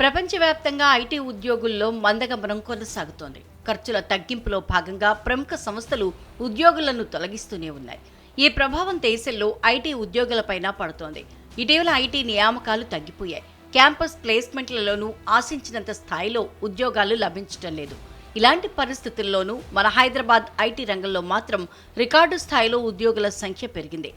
ప్రపంచవ్యాప్తంగా ఐటీ ఉద్యోగుల్లో మందగమనం కొనసాగుతోంది. ఖర్చుల తగ్గింపులో భాగంగా ప్రముఖ సంస్థలు ఉద్యోగులను తొలగిస్తూనే ఉన్నాయి. ఈ ప్రభావం దేశంలో ఐటీ ఉద్యోగులపైన పడుతోంది. ఇటీవల ఐటీ నియామకాలు తగ్గిపోయాయి. క్యాంపస్ ప్లేస్మెంట్లలోనూ ఆశించినంత స్థాయిలో ఉద్యోగాలు లభించడం లేదు. ఇలాంటి పరిస్థితుల్లోనూ మన హైదరాబాద్ ఐటీ రంగంలో మాత్రం రికార్డు స్థాయిలో ఉద్యోగుల సంఖ్య పెరిగింది.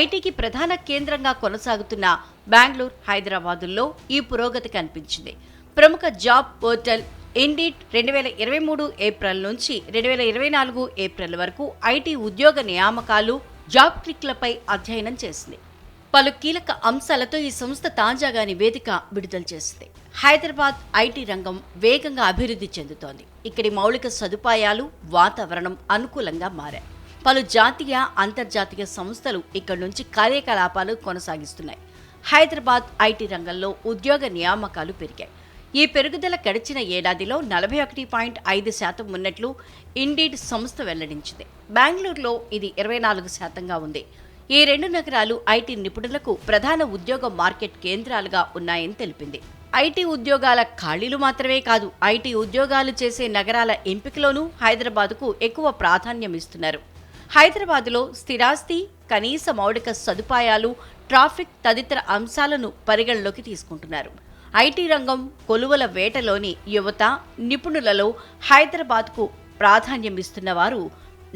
ఐటీకి ప్రధాన కేంద్రంగా కొనసాగుతున్న బెంగళూరు హైదరాబాదుల్లో ఈ పురోగతి కనిపించింది. ప్రముఖ జాబ్ పోర్టల్ ఇండిట్ రెండు వేల ఇరవై మూడు ఏప్రిల్ నుంచి రెండు వేల ఇరవై నాలుగు ఏప్రిల్ వరకు ఐటీ ఉద్యోగ నియామకాలు జాబ్ క్లిక్లపై అధ్యయనం చేసింది. పలు కీలక అంశాలతో ఈ సంస్థ తాజాగా నివేదిక విడుదల చేసింది. హైదరాబాద్ ఐటీ రంగం వేగంగా అభివృద్ధి చెందుతోంది. ఇక్కడి మౌలిక సదుపాయాలు వాతావరణం అనుకూలంగా మారాయి. పలు జాతీయ అంతర్జాతీయ సంస్థలు ఇక్కడి నుంచి కార్యకలాపాలు కొనసాగిస్తున్నాయి. హైదరాబాద్ ఐటీ రంగంలో ఉద్యోగ నియామకాలు పెరిగాయి. ఈ పెరుగుదల గడిచిన ఏడాదిలో నలభై ఒకటి పాయింట్ ఐదు శాతం ఉన్నట్లు ఇండీడ్ సంస్థ వెల్లడించింది. బెంగళూరులో ఇది ఇరవై నాలుగు శాతంగా ఉంది. ఈ రెండు నగరాలు ఐటీ నిపుణులకు ప్రధాన ఉద్యోగ మార్కెట్ కేంద్రాలుగా ఉన్నాయని తెలిపింది. ఐటీ ఉద్యోగాల ఖాళీలు మాత్రమే కాదు ఐటీ ఉద్యోగాలు చేసే నగరాల ఎంపికలోనూ హైదరాబాద్కు ఎక్కువ ప్రాధాన్యం ఇస్తున్నారు. హైదరాబాదులో స్థిరాస్తి కనీస మౌలిక సదుపాయాలు ట్రాఫిక్ తదితర అంశాలను పరిగణలోకి తీసుకుంటున్నారు. ఐటీ రంగం కొలువల వేటలోని యువత నిపుణులలో హైదరాబాద్కు ప్రాధాన్యం ఇస్తున్న వారు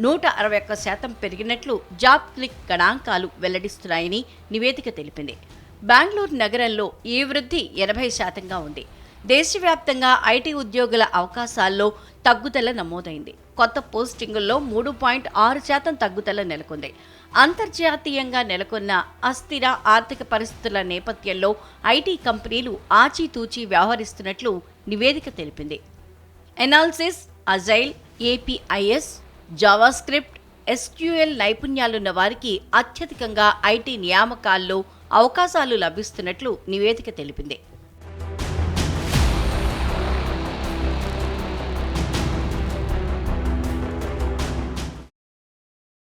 నూట అరవై ఒక్క శాతం పెరిగినట్లు జాబ్ క్లిక్ గణాంకాలు వెల్లడిస్తున్నాయని నివేదిక తెలిపింది. బెంగళూరు నగరంలో ఈ వృద్ధి ఎనభై శాతంగా ఉంది. దేశవ్యాప్తంగా ఐటీ ఉద్యోగుల అవకాశాల్లో తగ్గుదల నమోదైంది. కొత్త పోస్టింగుల్లో మూడు పాయింట్ ఆరు శాతం తగ్గుదల నెలకొంది. అంతర్జాతీయంగా నెలకొన్న అస్థిర ఆర్థిక పరిస్థితుల నేపథ్యంలో ఐటీ కంపెనీలు ఆచితూచి వ్యవహరిస్తున్నట్లు నివేదిక తెలిపింది. Analysis agile APIs JavaScript SQL నైపుణ్యాలున్న వారికి అత్యధికంగా ఐటీ నియామకాల్లో అవకాశాలు లభిస్తున్నట్లు నివేదిక తెలిపింది.